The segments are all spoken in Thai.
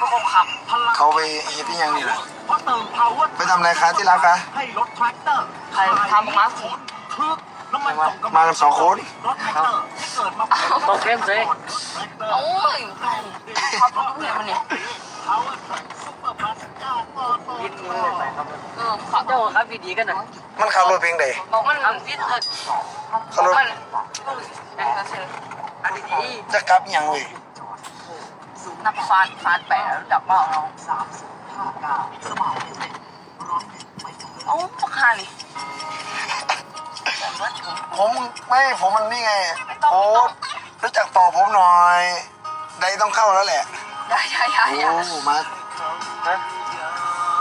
ก็คงขับพลังเขาไปเฮ็ดที่ยังนี่ล่ะเพราะเติม power ไปทำอะไรคะที่รักคะให้รถแทรกเตอร์ใครทำครับทึกน้ำมันส่งกำลังมากันสองคนรถแทรกเตอร์ที่เกิดมาเป็นต้องเข้มสิโอ้ยขับรถตรงไหนมันเนี่ย power track super plus 9 auto ยินมือไปครับเออขับเจ้าครับดีๆกันหน่อยมันขับรถเพลงใดบอกมันมันฟิตเลยขับรถมันแต่ก็คืออันดีจะกลับอิหยังเว้ย นับฟาดฟาดแปะรู้จักเปล่าเอ้าพวกฮาเลยผมไม่ผมมันนี่ไงโอ้รู้จักต่อผมหน่อยใดต้องเข้าแล้วแหละอย่าอย่าอย่าอย่าโอ้มาๆฮะ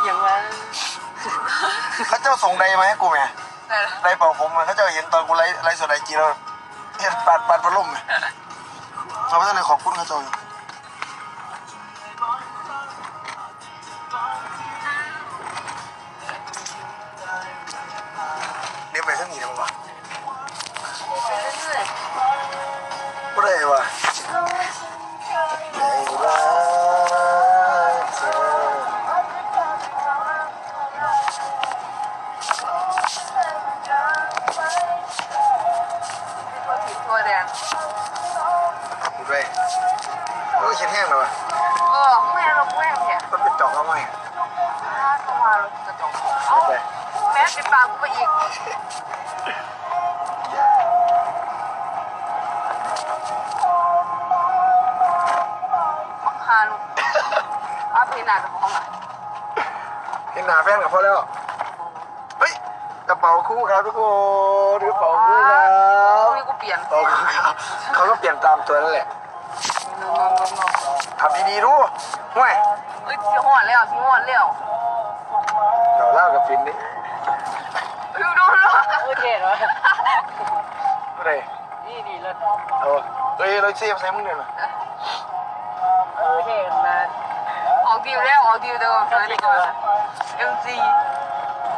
อย่างว่าเขาเจ้าส่งใดมาให้กูไหมแต่ใดเป่าผมอะเขาเจ้าเห็นตอนกูไลฟ์ไลฟ์สดไอจีแล้วเห็นปัดปัดพัดลมไหมเราไม่ต้องเลยขอบคุณเขาเจ้า ดด้วยโอ้ยเช็ดแห้งเลยวะเออแม่เราแม่เนี่ยมันเป็นจอกเข้ามาไงเข้ามารถกระจกเอ้าไปแม่ติดตามกูไปอีกฮาลูกอาเพนากับของอะเห็นหนาแฟนกับพ่อแล้ว เฮ้ยกระเป๋าคู่ครับทุกคนกระเป๋าคู่ครัพบรุ่งนี้กูเปลี่ยนกระเป๋าคู่ครับเขาก็เปลี่ยนตามตัวนั่นแหละ ขับดีๆดูห่วยเอ้ยพี่หอนแล้วพี่หอนแล้วเดี๋ยวเล่ากับฟินดิดูดูดูโอเคเหรออะไรนี่ดีเลยเอาเฮ้ยเราเสียบใส่มึงเนี่ยนะโอเคมาออกดิวแล้วออกดิวเดิมก็เลยจริดีงกว่าว่ะเอ็มซี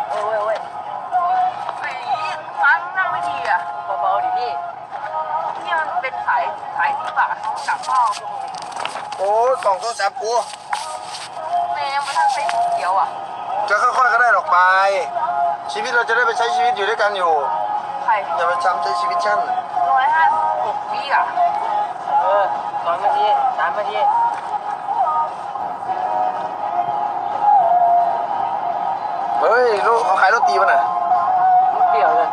โอ้ยโอ้ยไอ้ฟังนั่งไม่ดีอะเบาๆดิพี่นี่มันเป็นสายสายที่แบบเขาจับเป้าโอ้ยกล่องโทรศัพท์กูแม่ยังไม่ทันเป็นเขียวอะ จะค่อยๆก็ได้หรอกไป ชีวิตเราจะได้ไปใช้ชีวิตอยู่ด้วยกันอยู่ ใครอย่าไปจำใช้ชีวิตฉันร้อยห้าหกวิอะ เออสองนาทีสามนาทีเฮ้ยลูกเขาขายโรตีป่ะน่ะมันเปรี้ยวเลย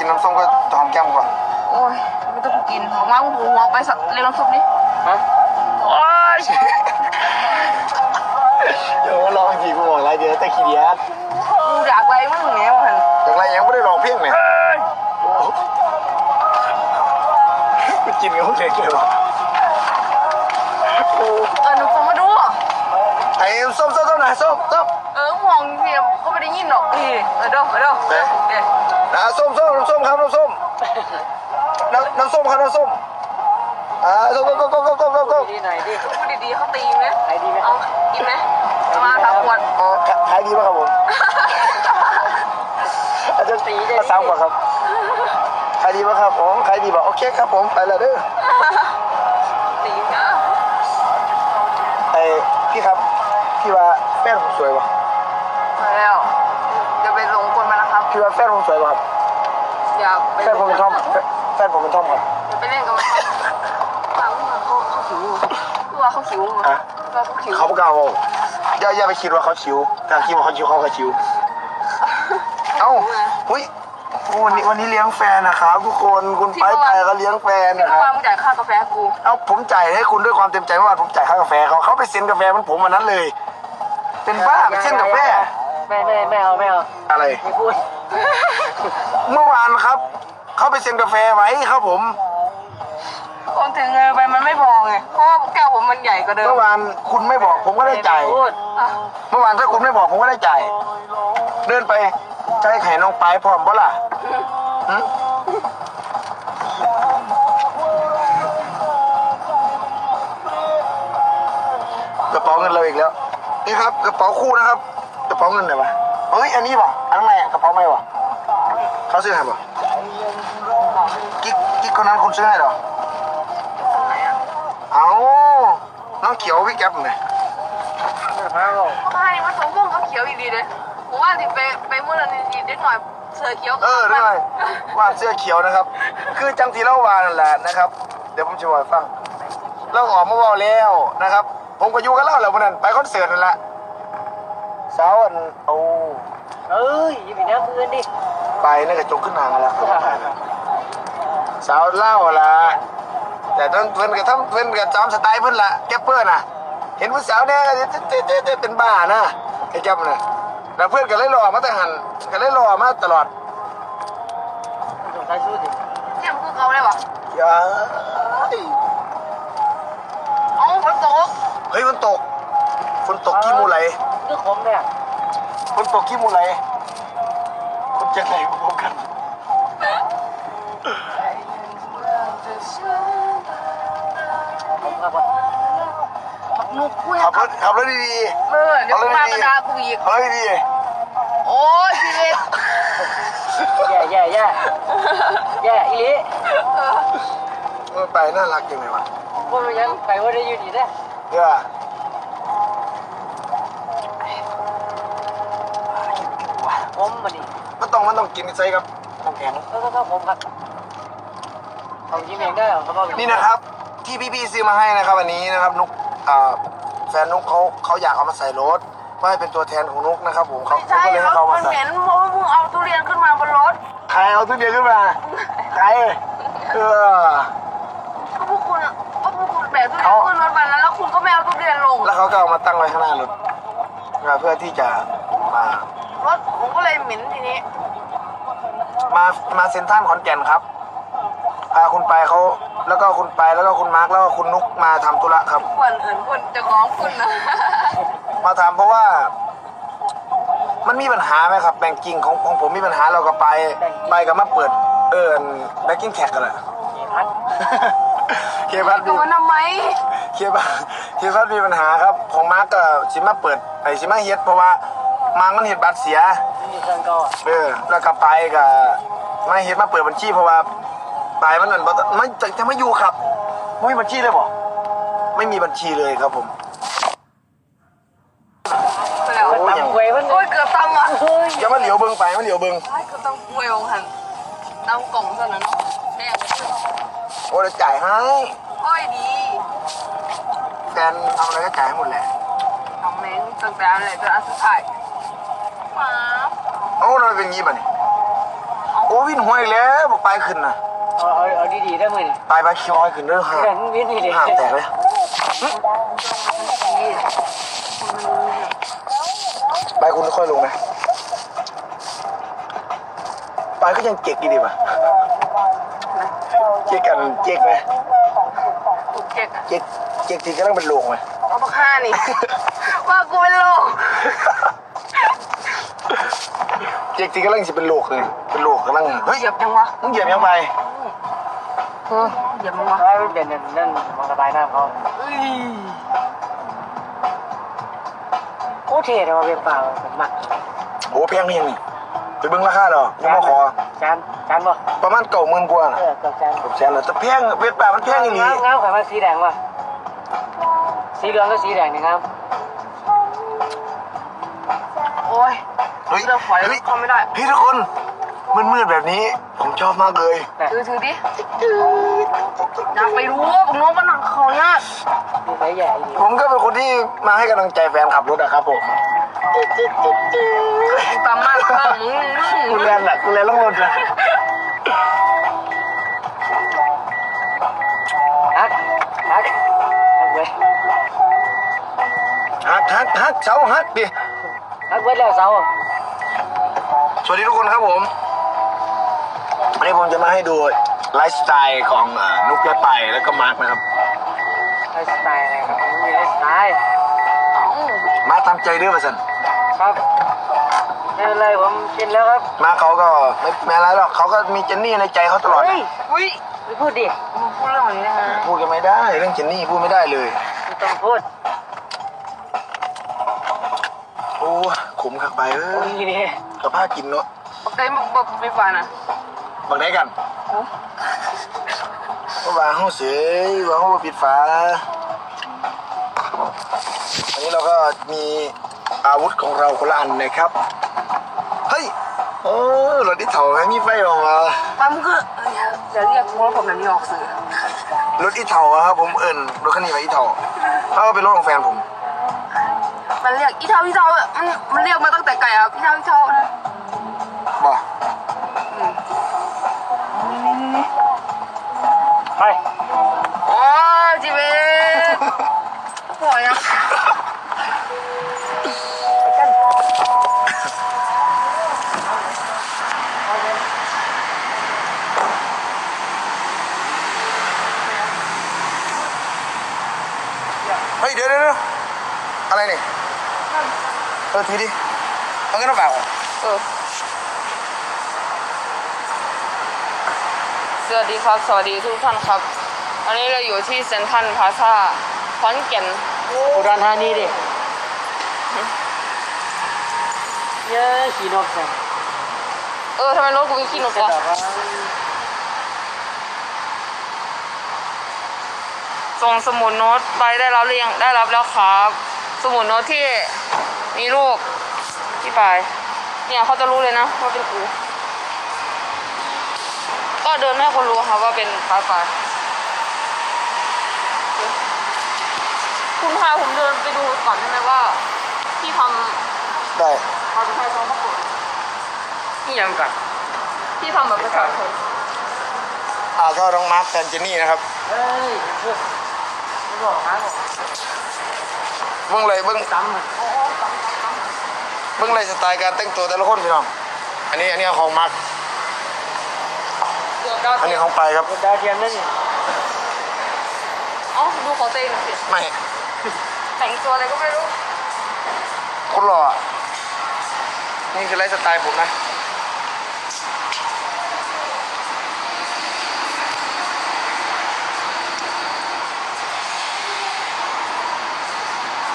กกินน้ำส้มก็หอมแก้มก่อนโอ้ยไม่ต้องกินออกมากูหัวไปสักเล่นน้ำส้มนี่ฮะโอ้ยเดี๋ยวลองจีกูบอกอะไรเดี๋ยวแต่ขี้เดียดกูอยากอะไรมึงเนี่ยมันอย่างไรยังไม่ได้ลองเพียงเลยโอ้กูกินกับพวกเด็กเลยวะ ส้มส้มส้มไหนอยส้มส้มเออมองพี่ก็ไม่ได้ยินหรอกนี่เออเด้อเออเด้อเด้อเด้ออ่าส้มส้มน้ำส้มครับน้ำส้มน้ำน้ำส้มครับน้ำส้มอ่าส้มส้มส้มส้มส้มส้มส้มดีหน่อยดิพูดดีๆเขาตีไหมขายดีไหมเอากินไหมเอามาสามขวดอ่าขายดีป่ะครับผมอาจจะตีได้สามกว่าครับขายดีป่ะครับผมขายดีป่ะโอเคครับผมไปแล้วเด้อตีนะไอ้พี่ครับพี่ว่า แฟนผมสวยป่ะมาแล้วจะไปลงคนมานะครับพี่ว่าแฟนผมสวยป่ะครับอย่าไปแฟนผมเป็นทอมแฟนแฟนผมเป็นทอมครับอย่าไปเล่นกับมันฟังเขาเขาขิวตัวเขาขิวตัวเขาขิวเขาประกล้าศบอกอย่าอย่าไปคิดว่าเขาชิวถ้าคิดว่าเขาชิวเขาก็ชิว เอ้าหุ้ยวันนี้วันนี้เลี้ยงแฟนนะครับทุกคนคุณไปไปก็เลี้ยงแฟนที่นะคเมื่อรัวานบมึงจ่ายค่ากาแฟกู เอ้าผมจ่ายให้คุณด้วยความเต็มใจเมื่อวานผมจ่ายค่ากาแฟเขาเขาไปเซ็นกาแฟมันผมวันนั้นเลย เป็นบ้าไปเซ็นกาแฟไม่ไม่ไม่เอาไม่เอาอะไร ไม่พูดเมื่อวานครับ เขาไปเซ็นกาแฟไว้ครับผม คนถึงเงินไปมันไม่พอไงเพราะว่าแก้วผมมันใหญ่กว่าเดิมเมื่อวานคุณไม่บอกผมก็ได้จ่าย พูดอะเมื่อวานถ้าคุณไม่บอกผมก็ได้จ่าย เดินไปใจไข่น้องปลายพร้อมบ่ล่ะหึกระเป๋าเงินเราอีกแล้ว นี่ครับกระเป๋าคู่นะครับกระเป๋าเงินไหนวะเฮ้ยอันนี้ป่ะอันไหนอะกระเป๋าไม่วะเขาซื้อให้ป่ะกิ๊กกิ๊กคนนั้นคุณซื้อให้เหรอคนไหนอะเอาน้องเขียวพี่แก๊ปไงห้าวก็ให้มันสมพงษ์กับเขียวอีกดีเลยผมว่าที่ไปไปเมื่อนั้นดีเด็กหน่อยเสือเขียวเออด้วยว่าเสื้อเขียวนะครับ คือจังทีเล่าวานั่นแหละนะครับ เดี๋ยวผมจะบอกให้ฟัง เราออกมาเว่าแล้วนะครับ ผมก็อยู่กันแล้วแหละวันนั้นไปคอนเสิร์ตนั่นแหละสาวอันเอาเอ้ยอยินดีนะเพื่อนดิไปนั่นกระจกขึ้นหางกันแล้วสาวเล่าละแต่ต้องเพิ่นกับทำเพิ่นกับจอมสไตล์เพิ่นละแกปเปอร์น่ะ เห็นผู้สาวเนี่ยก็จะเต้ๆๆเป็นบ้านะไอ้แกปน่ะแล้วเพื่อนก็เลยรอมาแต่หันก็เลยรอมาตลอดสงสัยสู้ดิเนี่ยมันคือเขาเลยปะอย่าเอ้าฝน ตกเฮ้ยฝนตกฝนตกขี้มูไหลก็ขมเนี่ยฝนตกขี้มูไหลคนจะไหนพบกันขมครับว่านุกคุยขับรถขับรถดีเออเดี๋ยวกูมากระดากูอีกๆขับรถดีโอ้ยชีวิตแย่แย่แย่แย่อีหลีๆมันไปน่ารักจังเลยวะ พวกมันยังไปว่าได้อยู่นี่นะเดี๋ยวผมมันนี่มันต้องมันต้องกินใส่กับน้ำแข็งก็ก็ก็ผมครับเอายิ้มเองได้เหรอเขาบอกนี่นะครับ ที่พี่ๆซื้อมาให้นะครับวันนี้นะครับนุกอ่าแฟนนุกเขาเขาอยากเอามาใส่รถเพื่อให้เป็นตัวแทนของนุกนะครับผมเขาไม่เขาใช่ก็เลยรให้ถเขามัมานใส่เหม็นเพราะว่ามึงเอาทุเรียนขึ้นมาบนรถใครเอาทุเรียนขึ้นมาใครเออ ก็พวกคุณอะก็พวกคุณ แบกทุเรียนขึ้นรถมาแล้วแล้วคุณก็ไม่เอาทุเรียนลงแล้วเขาก็เอามาตั้งไว้ข้างหน้ารถเพื่อที่จะมารถผมก็เลยเหม็นทีนี้ มามาเซ็นทรัลขอนแก่นครับพาคุณไปเขาแล้วก็คุณไปแล้วก็คุณมาร์คแล้วก็คุณนุกมาทำธุระครับควรเอินคุณจะของคุณนะมาทำเพราะว่า มันมีปัญหาไหมครับแบงกิ้งของของผมมีปัญหาเราก็ไป ไปกับมาเปิดเอิญแบงกิ้งแท็กกันแหละพัด เคพัทตัมีวทำไมเคพัทเคพัทมีปัญหาครับ ของมาร์กก็สิมาเปิดไอ้สิมาเฮ็ดเพราะว่ามาร์กมันเฮ็ดบัตรเสียมีเครื่องก็เออแล้วก็ไปกับมาเฮ็ดมาเปิดบัญชีเพราะว่าไปมันนั่นบ่ไม่จะจะไม่อยู่ครับไม่มีบัญชีเลยบ่ไม่มีบัญชีเลยครับผมไปแล้วโอ้ยตำกวยมันโอ้ยเกือบตำอะเฮ้ยอย่ามาเหลียวเบิ่งไปมาเหลียวเบิ่งไอ้เกือบตำกล้วยองหันตำกล่องเท่านั้นแม่ง โอ้จะจ่ายให้โอ้ยดี แฟนทำอะไรก็จ่ายให้หมดแหละน้องแม่งตั้งแต่อะไรจนอันสุดท้ายป๊าบเอ้าเราเป็นงี้ป่ะนี่โอ้วินหัวอีกแล้วบอกไปขึ้นนะเอาเอาเอาดีๆได้มือนี่ไปไปคิวอ้อยขึ้นเรื่องห่างเรื่องวินนี่ดิห่างแตกเลยไปคุณค่อยลงนะไปก็ยังเก๊กอยู่ดีป่ะ เก๊กกันเก๊กไหมถูกเจ็กอะเก๊กเก๊กทีก็ต้องเป็นโลงไหมเอาปากห้านี่ ว่ากูเป็นโลกเก๊กทีก็ต้องจะเป็นโลกเลยเป็นโลกก็ต้องเฮ้ยเหยียบยังวะมึงเหยียบยังไปเหยียบยังวะเอาเด่นนั่นนั่นมองระบายน้ำเขาเอ้ยโอ้เท่เลยว่าเป็นเปล่าผมมักโอ้แพงเพียงนี่ไปเบิ่งราคาดอกยังมาขอจาน จานบ่ประมาณเก่าหมื่นกว่าเออกับจานผมแชร์เลยแต่แพงเวทป่ามันแพงอีหลีงามงามขายมาสีแดงว่ะสีเหลืองกับสีแดงนี่ครับโอ้ยเฮ้ยเลือกฝอยเฮ้ยเข้าไม่ได้พี่ทุกคนมืดๆแบบนี้ผมชอบมากเลยถือถือดิอยากไปรู้ผมรู้มันหนังเขาเนี่ยนี่ใส่ใหญ่ดีผมก็เป็นคนที่มาให้กำลังใจแฟนขับรถอะครับผมตามมากเพิ่มมึงมึงกูมึงเรียนอะกูเรียนล่องรถอะฮั ฮักฮักฮักเสาฮักดิฮักเว้ยแล้วเสาสวัสดีทุกคนครับผมวันนี้ผมจะมาให้ดูไลฟ์สไตล์ของเอ่อนุกและไปแล้วก็มาร์คนะครับไลฟ์สไตล์อะไรครับมีไลฟ์สไตล์เอ้ามาร์คทำใจด้วยป่ะสันครับไม่เป็นไรผมกินแล้วครับ มาเขาก็ไม่ไม่อะไรหรอกเขาก็มีเจนนี่ในใจเขาตลอดเฮ้ยอุ้ยไม่พูดดิมึงพูดเรื่องแบบนี้นะฮะพูดกันไม่ได้เรื่องเจนนี่พูดไม่ได้เลยไม่ต้องพูด ขมขักไปเออนี่นี่กระพ้ากินเนาะบอกได้บอกไม่ฟังนะบังได้กันก็วางห้องเสียยวางห้องปิดฝาอันนี้เราก็มีอาวุธของเราคนละอันนะครับ เฮ้ยโอ้รถที่เถาไม่มีไฟออกมาปั๊มก็เดี๋ยวเรียกว่าผมแบบนี้ออกสื่อรถอีเถาอะครับผมเอิญรถคันนี้ไปอีเถาเขาก็เป็นรถของแฟนผม มันเรียกอีเท่าอีเท่าอะมันมันเรียกมาตั้งแต่ไก่ครับอีเท่าอีเท่านะบ่อืมไปโอ้ยจีเบ้หัวยังเฮ้ยเดี๋ยวเดี๋ยวเดี๋ยวอะไรเนี่ย เออทีดิเอาเงินมาฝากอะเออสวัสดีครับ สวัสดีทุกท่านครับวันนี้เราอยู่ที่เซ็นทรัลพลาซ่าขอนแก่นอุดรธานีดิเยอะขี่นกจังเออทำไมรถกูมีขี้นกจะวะแบบว่าส่งสมุดโน้ตไปได้รับหรือยังได้รับแล้วครับ สมุดโน้ตที่ มีรูปพี่ปาย เนี่ยเขาจะรู้เลยนะว่าเป็นกูก็เดินไม่ให้คนรู้ครับว่าเป็นปายปายคุณพาผมเดินไปดูก่อนได้ไหมว่าที่ทำได้เอาไปใช้ซองประกวดนี่ยังกันที่ทำแบบประชาชนอ่าก็น้องมาร์คแฟนเจนนี่นะครับเฮ้ยเพื่อนไม่บอกนะบอกเบื้องเลยเบื้องซ้ำอะ เบื้องเลยสไตล์การแต่งตัวแต่ละคนพี่น้อง อันนี้อันนี้ของมาร์คเดือดดาวอันนี้ของไปายครับ ดาวเทียมนั่นนี่เอ๋อดูของตัวเองหน่อยสิไม่ แต่งตัวอะไรก็ไม่รู้คนหล่ออะนี่คือไลฟ์สไตล์ผมนะ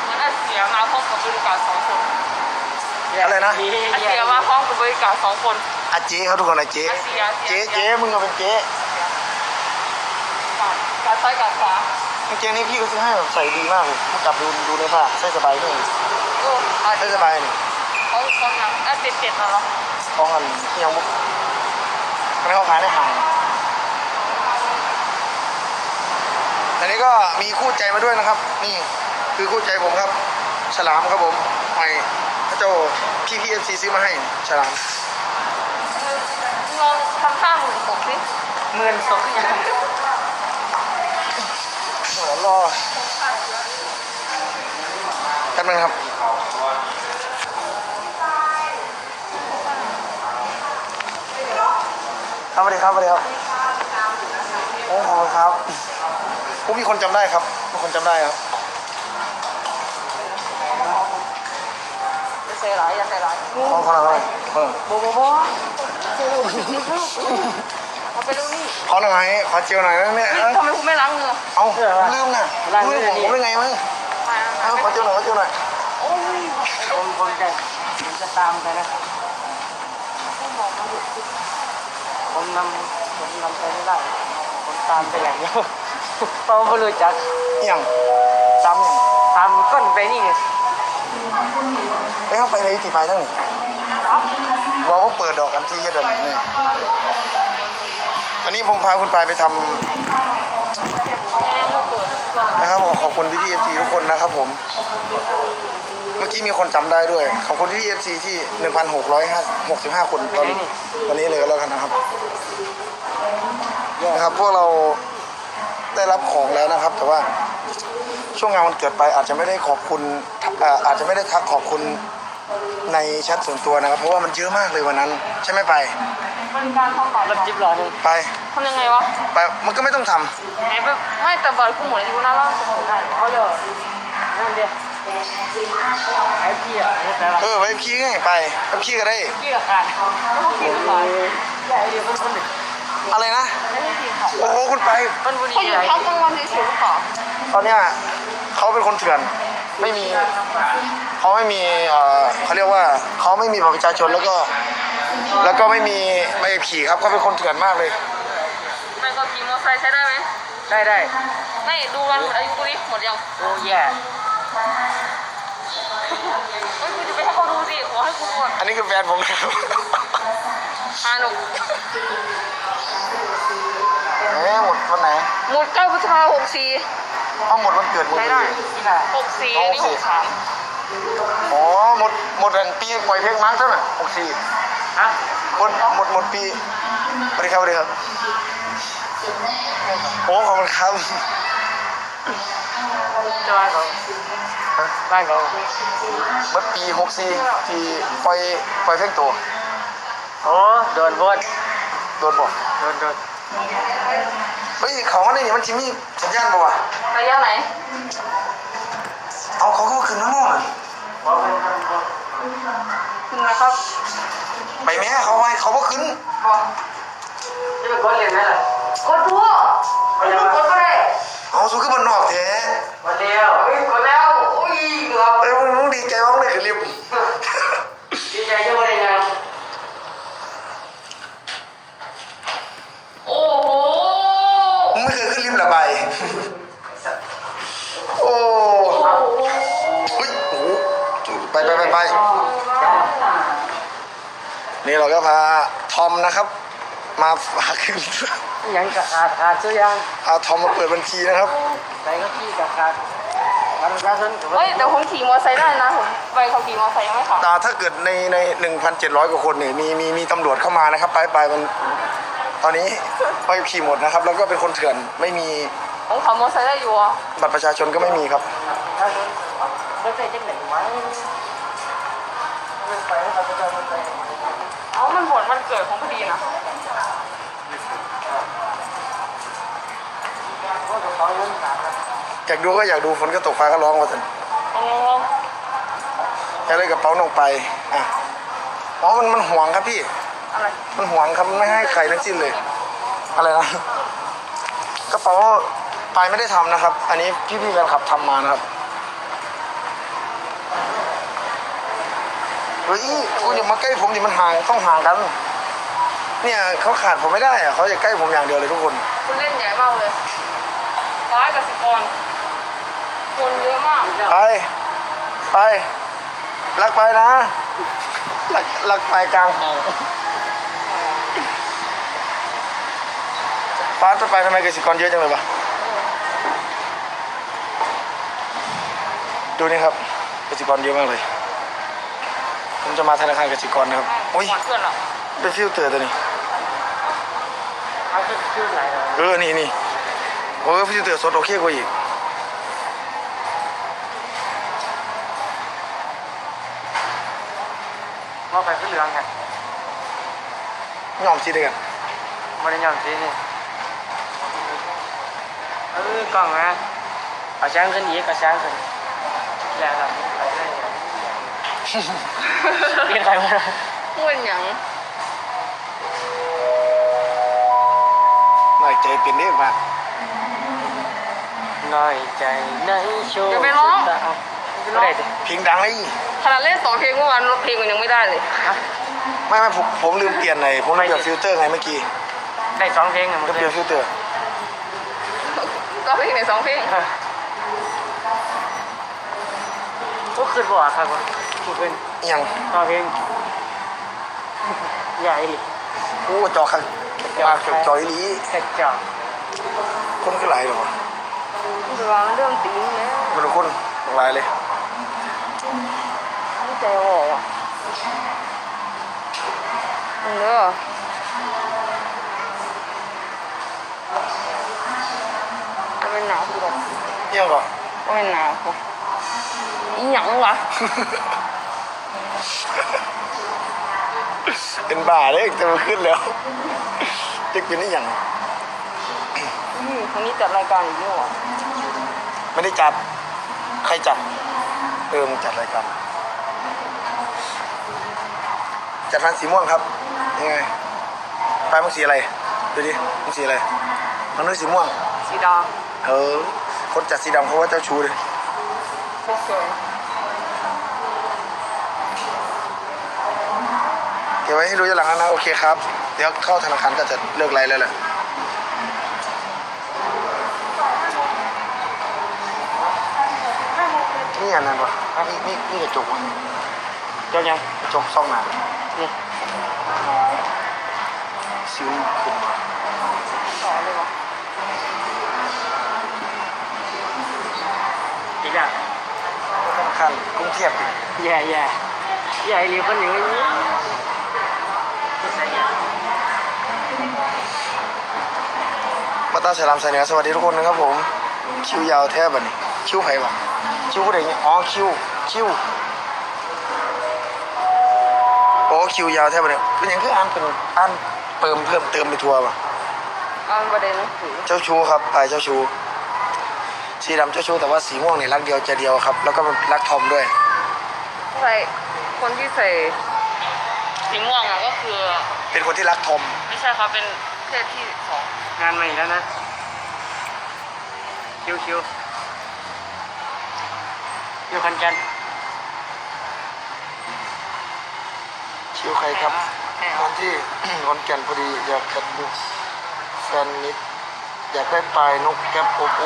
เหมือนอาเสียมาพร้อมกับบริการสองคน อะไรนะอาเสียมาพร้อมกับบริการสองคนอาเจ๊เขาทุกคนนะเจ๊อาเสียอาเสีเจ๊ยเจ๊มึงก็เป็นเจ๊การซ้ายการขวากางเกงนี้พี่ก็ซื้อให้แบบใส่ดีมากเลยมันกลับดูดูในผ้าใส่สบายด้วยเอออาใส่สบายนี่เขาเขายังอะเจ็ดเจ็ดนะเหรอของอันที่ยังบุกอันนี้เขาขายในห้างอันนี้ก็มีคู่ใจมาด้วยนะครับ นี่คือคู่ใจผมครับ ฉลามครับผมหอยพระ เจ้าพี่พีเอฟซีซื้อมาให้ฉลามลองทำท่าหมุนตกสิหมื่นสองอย่างเดี๋ยวรอแป๊บนึงครับครับสวัสดีครับสวัสดีครับโอ้ขอบคุณครับผู้มีคนจำได้ครับมีคนจำได้ครับ อย่าใส่ร้ายอย่าใส่ร้ายขอขอหน่อยเออโบโบโบเอาไปดูนี่ขอหน่อยขอเจียวหน่อยนะเนี่ยเฮ้ยทำไมคุณไม่ล้างมือเอาลืมน่ะลืมของผมได้ไงมั้งมาเอาขอเจียวหน่อยขอเจียวหน่อยโอ้ยผมผมจะผมจะตามไปนะผมนำผมนำไปไม่ได้ผมตามไปอย่างเดียวเพราะไม่รู้จักเอียงจำเอียงตามก้นไปนี่ไง ไปเข้าไปเลยที่ไปทั้งนี้บอกว่าเปิดดอกกันที่เยอะเดินนี่อันนี้ผมพาคุณปายไปทำนะครับผมขอบคุณพี่พีเอฟซีทุกคนนะครับผม เมื่อกี้มีคนจำได้ด้วย ขอบคุณพี่เอฟซีที่1,665คนตอนตอนนี้เลยก็แล้วกันนะครับนะครับ พวกเราได้รับของแล้วนะครับ แต่ว่า ช่วงงานวันเกิดไปอาจจะไม่ได้ขอบคุณเอ่ออาจจะไม่ได้ทักขอบคุณในแชทส่วนตัวนะครับ เพราะว่ามันเยอะมากเลยวันนั้น ใช่ไหมไป บริการทำบัตรรถจิ๊บล้อหนึงไปทำยังไงวะไปมันก็ไม่ต้องทำไหนแบบไม่แต่บัตรกูหมดอายุนะแล้วสมุดได้เอาเลยนั่นเดียวไอ้พี่อะนี่แต่ละเออไปขี่ไงไปไปขี่ก็ได้พี่กับการใหญ่เดียวมันคนหนึ่งอะไรนะโอ้โหคุณไปมันบุรีเขาอยู่ใหญ่พักกลางวันเฉยๆหรือเปล่า ตอนเนี้ย เขาเป็นคนเถื่อนไม่มีเขาไม่มีเอ่อเขาเรียกว่าเขาไม่มีบัตรประชาชนแล้วก็ แล้วก็ไม่มีใบขับขี่ครับเขาเป็นคนเถื่อนมากเลยไม่ก็ขี่มอเตอร์ไซค์ใช้ได้ไหมได้ได้ไม่ดูวันอายุกูดิหมดยังโอ้แย่เฮ้ยกูจะไปให้เขาดูสิขอให้กูดูก่อนอันนี้คือแฟนผมนะครับฮานุกเอ๊ะหมดวันไหนหมดเก้าพฤษภาหกสี่ เอาหมดวันเกิดมึงใช้พอได้ดีที่ไหนหกสี่นี่หกสามอ๋อหมดหมดอันปีปล่อยเพลงมั้งใช่ไหมหกสี่ฮะหมดหมดหมดปีสวัสดีครับสวัสดีครับโอ้ขอบคุณครับจะบ้านเขาบ้านเขาเมื่อปีหกสี่ที่ปล่อยปล่อยเพลงตัวโอ้โดนบดโดนบอกโดนโดนเฮ้ยเขาว่านี่มันชิมีสัญญาณป่าวะ ระยะไหนเอาเขาก็ขึ้นน้ำมองคุณนะครับไปแม่เขาไปเขาก็ขึ้นบอกจะเป็นคนเรียนไหมล่ะกดดูไม่ต้องกดก็ได้เอาสู้ขึ้นบนนอกแท้มาเร็วเฮ้ยกดแล้วโอ้ยเกือบเอ้ยมึงมึงดีใจมากเลยขึ้นลิฟต์ดีใจยังไม่ได้ยั นี่เราก็พาทอมนะครับ มาฝากขึ้นยังกะขาดขาดซื้อยังพาทอมมาเปิดบัญชีนะครับใส่ก็พี่กะขาดบัตรประชาชนกับเฮ้ยแต่ผมขี่มอเตอร์ไซค์ได้นะผมใบขับขี่มอเตอร์ไซค์ยังไม่ขับแต่ถ้าเกิดในใน1,700กว่าคนเนี่ยมีมีมีตำรวจเข้ามานะครับ ไปไปมันตอนนี้ไปขี่หมดนะครับ แล้วก็เป็นคนเถื่อนไม่มีผมขับมอเตอร์ไซค์ได้อยู่อะบัตรประชาชนก็ไม่มีครับประชาชนไม่ใช่จังไหนไหมมันไปให้เราประชาชนไป อ๋อ มันหมดมันเกิดของพอดีนะก็จะต้องเงินขาดนะอยากดูก็อยากดูฝนก็ตกฟ้าก็ร้องว่าสันลองลองอยากได้กระเป๋าลงไปอะอ๋อมันมันห่วงครับพี่ อะไรมันห่วงครับมันไม่ให้ใครทั้งสิ้นเลย อะไรนะกระเป๋าไปไม่ได้ทำนะครับ อันนี้พี่พี่ๆแฟนคลับทำมานะครับ เฮ้ยคุณอย่ามาใกล้ผมดิมันห่างต้องห่างกัน เนี่ยเขาขาดผมไม่ได้อะเขาจะใกล้ผมอย่างเดียวเลยทุกคน คุณเล่นใหญ่มากเลยร้ายกับสิกรคนเยอะมากไป ไปลักไปนะลักลักไปกลางห้องฟ้าจะไปทำไมเกษตรกรเยอะจังเลยวะ ดูนี่ครับเกษตรกรเยอะมากเลยผม จะมาธนาคารเกษตรกรนะครับอุ้ยหมดเพื่อนเหรอเป็นฟิลเตอร์ตัวนี้เขาจะชื่อไหนเหรอเออนี่นี่โอ้ยฟิลเตอร์สดโอเคกว่าอีกว่าไปขึ้นเหลืองไงยอมซีด้วยกันไม่ได้ยอมสินี่เออกล่องนะเอาช้างขึ้นอีกเอาช้างขึ้นแล้วครับไปเรื่อยๆ เรียกใครมาพูดอย่างหน่อยใจเป็นเรื่องมากน้อยใจในโชว์อย่าไปร้อง ไม่ได้ดิเพลงดังเลยขนาดเล่นสองเพลงเมื่อวานเพลงมันยังไม่ได้เลยฮะไม่ไม่ผมผมลืมเปลี่ยนไหนผมลืมเปลี่ยนฟิลเตอร์ไงเมื่อกี้ได้สองเพลงอะมันก็เปลี่ยนฟิลเตอร์ก็เพลงไหนสองเพลงก็ขึ้นบ่อะครับ กูขึ้นอิหยังสองเพลงใหญ่โอ้จอคันมากจอยลีเสร็จจอบคนก็หลายหรอวะเดี๋ยวมันเริ่มตีนแล้วมันคนหลายเลยไม่ใจออกอะมึงเด้อจะเป็นหนาวกูหรอกเอี่ยังก่อนก็เป็นหนาวกูอีหยังวะ เป็นบ้าเลยจะมาขึ้นแล้วจะเป็นอีหยังอืมคนนี้จัดรายการอีกนี่หว่าไม่ได้จัด ใครจัดออมึงจัดรายการจัดฟันสีม่วงครับยังไงไปมึงสีอะไรดูดิมึงสีอะไรมันนึกสีม่วง สีดเออคนจัดสีดำเขาว่าเจ้าชูเลยำสวยเก็ บไว้ให้รู้ย้อนหลังนะโอเคครับ เดี๋ยวเข้าธนาคารก็จะเลิกไลฟ์แล้วแหละนี่อันนั้นวะอะนี่นี่นี่กระจกวะเจ้ายังกระจกซ่องหนานี่ซิวขึ้นมาต่อเลยวะอีกอย่างธนาคารกรุงเทพดิแย่แย่แย่ไอ้รีคนอย่างนี้ใส่แย่ มา ตาสลามใส่เหนือสวัสดีทุกคนนะครับผม คิวยาวแทบบัดนี้คิวไผ่วะคิวผู้ใดเนี่ยอ๋อคิวคิวโอ้คิวยาวแทบบัดนี้เป็นอย่างคืออ่านเป็นอ่านเติมเพิ่มเติมไปทัวร์ป่ะอ่านประเด็นหนังสือเจ้าชู้ครับพายเจ้าชู้สีดำเจ้าชู้แต่ว่าสีม่วงเนี่ยรักเดียวใจเดียวครับ แล้วก็มันรักทอมด้วยใส่คนที่ใส่สีม่วงอะก็คือ เป็นคนที่รักทอมไม่ใช่ครับเป็นเพศที่สอง งานใหม่แล้วนะ คิวคิวคิวคันกันคิวใครครับแอบวันที่ วันแก่นพอดีอยากจะดูแฟนนิดอยากได้ปลายนกแก๊ปโอ้โห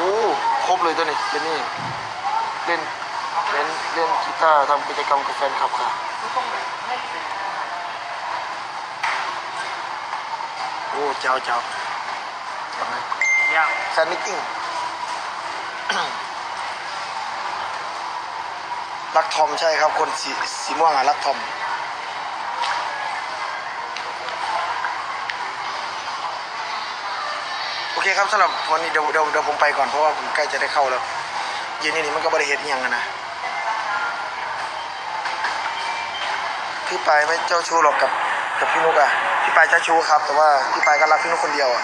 ครบเลยตัวนี้เจนนี่เล่นเล่นเล่นกีตาร์ทำกิจกรรมกับแฟนคลับค่ะโอ้เจ้าเจ้าทำไม ย่างแฟนมิทติ้งรักทอมใช่ครับคนสีสีม่วงอะรักทอมโอเคครับสำหรับวันนี้เดี๋ยวเดี๋ยวเดี๋ยวผมไปก่อนเพราะว่าผมใกล้จะได้เข้าแล้วเย็นนี้มันก็บริเหตุยังนนะพี่ปายไม่เจ้าชู้หรอกกับกับพี่นุกอะพี่ปายเจ้าชู้ครับ แต่ว่าพี่ปายก็รักพี่นุกคนเดียวอะ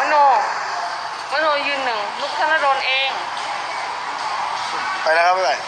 มโน มโนยืนหนึ่งลูกธนดลเอง ไปแล้วครับบ๊ายบาย